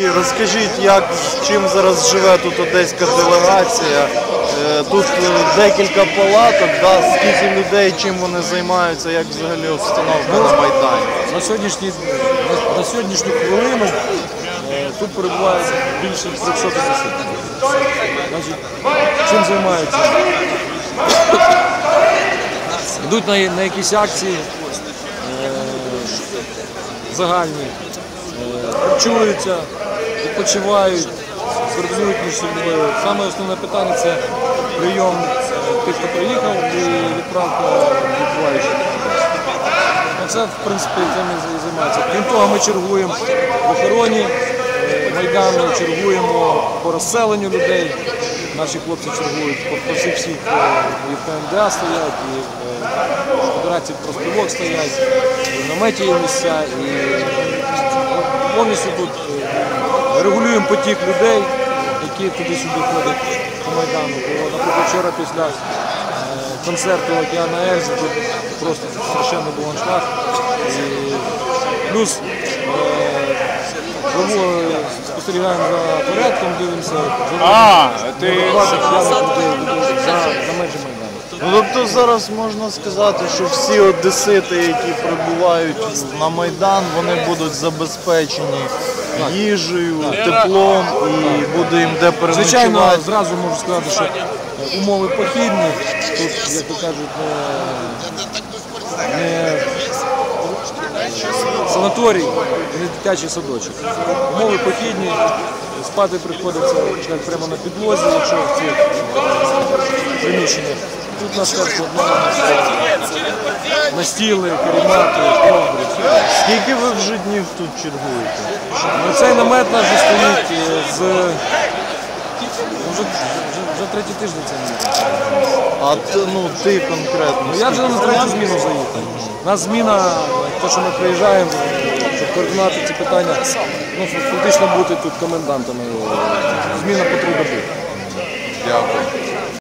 І розкажіть, як з чим зараз живе тут одеська делегація. Е, Тут е, декілька палаток, да, скільки людей, чим вони займаються, як взагалі обстановка на Майдані. На, сьогоднішній, на, на сьогоднішню хвилину е, тут перебуває більше 300 осіб. Значить, чим займаються? Йдуть на, на якісь акції е, загальні, харчуються, відпочивають, звернують між собою. Саме основне питання це прийом е, тих, хто приїхав, і відправка відбуваючих. Ну, Це, в принципі, цим і займається. Крім того, ми чергуємо в охороні е, Майдану, чергуємо по розселенню людей. Наші хлопці чергують по, всіх всіх е, і в КМДА стоять, і в Федерації профспілок стоять, і в наметі є місця, і повністю тут е, регулюємо потік людей, які туди-сюди ходять по Майдану. Бо, наприклад, вчора після е, концерту Океана Ельзи тут просто страшенно був аншлаг. Плюс е, спостерігаємо за порядком, дивимося, А, ти за, за межі Майдану. Ну тобто зараз можна сказати, що всі одесити, які прибувають на Майдан, вони будуть забезпечені їжею, теплом і буде їм де Звичайно, переночувати. зразу можу сказати, що е, умови похідні, тут, як то кажуть, не, не санаторій, не дитячий садочок. Умови похідні, спати приходиться прямо на підлозі, якщо в цих е, приміщеннях. Тут на серці настіли, карімати, ковдри. Скільки ви вже днів тут чергуєте? Ну, Цей намет наш вже стоїть е, з ну, вже, вже, вже третій тиждень це намет. А ти, ну ти конкретно. Ну, я вже на третю зміну заїхав. У нас зміна, те, що ми приїжджаємо, щоб координувати ці питання, ну, фактично бути тут комендантами. Зміна по три доби. Дякую.